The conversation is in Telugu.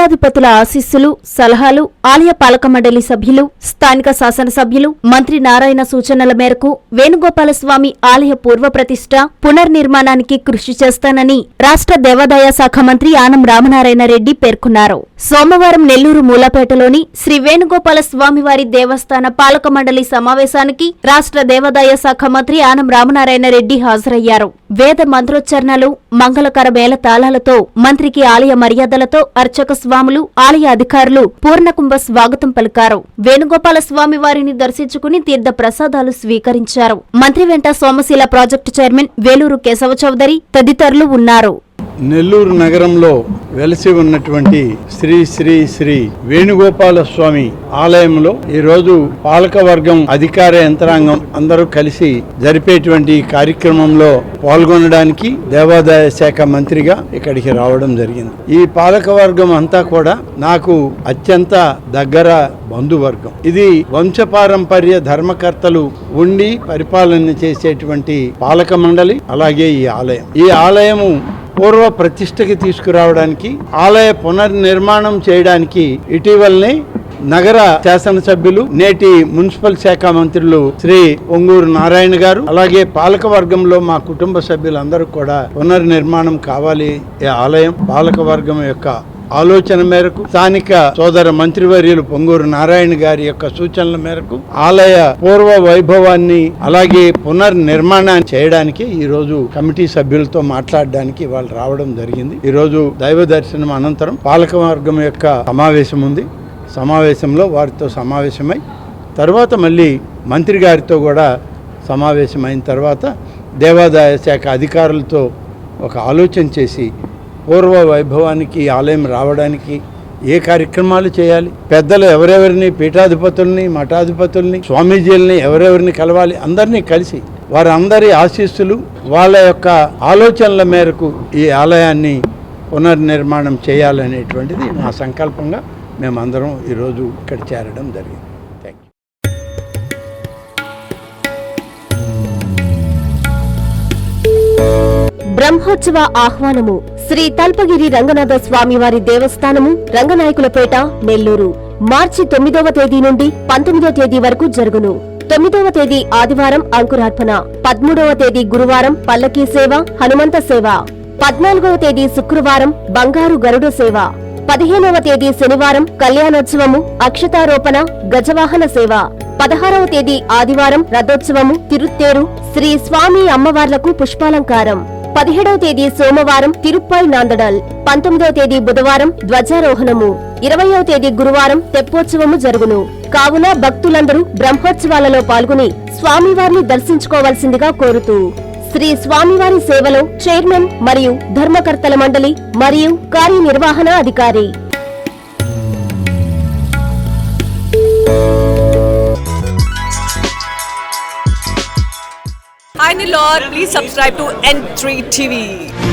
పీఠాధిపతుల ఆశీస్సులు సలహాలు ఆలయ పాలక మండలి సభ్యులు స్థానిక శాసనసభ్యులు మంత్రి నారాయణ సూచనల మేరకు వేణుగోపాల స్వామి ఆలయ పూర్వ ప్రతిష్ట పునర్నిర్మాణానికి కృషి చేస్తానని రాష్ట్ర దేవాదాయ శాఖ మంత్రి ఆనం రామనారాయణ రెడ్డి పేర్కొన్నారు. సోమవారం నెల్లూరు మూలపేటలోని శ్రీ వేణుగోపాల స్వామివారి దేవస్థాన పాలక మండలి సమావేశానికి రాష్ట్ర దేవాదాయ శాఖ మంత్రి ఆనం రామనారాయణ రెడ్డి హాజరయ్యారు. వేద మంత్రోచ్చరణలు మంగళకర మేళ తాళాలతో మంత్రికి ఆలయ మర్యాదలతో అర్చక స్వాములు ఆలయ అధికారులు పూర్ణకుంభ స్వాగతం పలికారు. వేణుగోపాల స్వామి వారిని దర్శించుకుని తీర్థ ప్రసాదాలు స్వీకరించారు. మంత్రి వెంట సోమశీల ప్రాజెక్టు చైర్మన్ వేలూరు కేశవ చౌదరి తదితరులు ఉన్నారు. నెల్లూరు నగరంలో వెలసి ఉన్నటువంటి శ్రీ శ్రీ శ్రీ వేణుగోపాల స్వామి ఆలయంలో ఈరోజు పాలకవర్గం అధికార యంత్రాంగం అందరూ కలిసి జరిపేటువంటి కార్యక్రమంలో పాల్గొనడానికి దేవాదాయ శాఖ మంత్రిగా ఇక్కడికి రావడం జరిగింది. ఈ పాలకవర్గం అంతా కూడా నాకు అత్యంత దగ్గర బంధువర్గం. ఇది వంశపారంపర్య ధర్మకర్తలు ఉండి పరిపాలన చేసేటువంటి పాలక మండలి అలాగే ఈ ఆలయం. ఈ ఆలయము పూర్వ ప్రతిష్టకి తీసుకురావడానికి ఆలయ పునర్నిర్మాణం చేయడానికి ఇటీవలనే నగర శాసనసభ్యులు నేటి మున్సిపల్ శాఖ మంత్రులు శ్రీ ఒంగూరు నారాయణ గారు అలాగే పాలక వర్గంలో మా కుటుంబ సభ్యులందరూ కూడా పునర్నిర్మాణం కావాలి ఈ ఆలయం పాలక వర్గం యొక్క ఆలోచన మేరకు స్థానిక సోదర మంత్రివర్యులు పొంగూరు నారాయణ గారి యొక్క సూచనల మేరకు ఆలయ పూర్వ వైభవాన్ని అలాగే పునర్నిర్మాణాన్ని చేయడానికి ఈ రోజు కమిటీ సభ్యులతో మాట్లాడడానికి వాళ్ళు రావడం జరిగింది. ఈ రోజు దైవ దర్శనం అనంతరం పాలక మార్గం యొక్క సమావేశం ఉంది. సమావేశంలో వారితో సమావేశమై తర్వాత మళ్ళీ మంత్రి గారితో కూడా సమావేశమైన తర్వాత దేవాదాయ శాఖ అధికారులతో ఒక ఆలోచన చేసి పూర్వ వైభవానికి ఆలయం రావడానికి ఏ కార్యక్రమాలు చేయాలి? పెద్దలు ఎవరెవరిని పీఠాధిపతుల్ని మఠాధిపతుల్ని స్వామీజీలని ఎవరెవరిని కలవాలి? అందరినీ కలిసి వారందరి ఆశీస్సులు వాళ్ళ యొక్క ఆలోచనల మేరకు ఈ ఆలయాన్ని పునర్నిర్మాణం చేయాలనేటువంటిది నా సంకల్పంగా మేమందరం ఈరోజు ఇక్కడ చేరడం జరిగింది. థ్యాంక్ యూ బ్రహ్మోత్సవ ఆహ్వానము శ్రీ తల్పగిరి రంగనాథ స్వామివారి దేవస్థానము రంగనాయకులపేట నెల్లూరు. మార్చి తొమ్మిదవ తేదీ నుండి పంతొమ్మిదవ తేదీ వరకు జరుగును. తొమ్మిదవ తేదీ ఆదివారం అంకురార్పణ పదమూడవ తేదీ గురువారం పల్లకీ సేవ హనుమంత సేవ. పద్నాలుగవ తేదీ శుక్రవారం బంగారు గరుడ సేవ. పదిహేనవ తేదీ శనివారం కళ్యాణోత్సవము అక్షతారోపణ గజవాహన సేవ. పదహారవ తేదీ ఆదివారం రథోత్సవము తిరుత్తేరు శ్రీ స్వామి అమ్మవార్లకు పుష్పాలంకారం. పదిహేడవ తేదీ సోమవారం తిరుప్పాయి నాందడల్ పంతొమ్మిదవ తేదీ బుధవారం ధ్వజారోహణము ఇరవయవ తేదీ గురువారం తెప్పోత్సవము జరుగును. కావున భక్తులందరూ బ్రహ్మోత్సవాలలో పాల్గొని స్వామివారిని దర్శించుకోవాల్సిందిగా కోరుతూ శ్రీ స్వామివారి సేవలో చైర్మన్ మరియు ధర్మకర్తల మండలి మరియు కార్యనిర్వహణ అధికారి Nilor, please subscribe to N3 TV.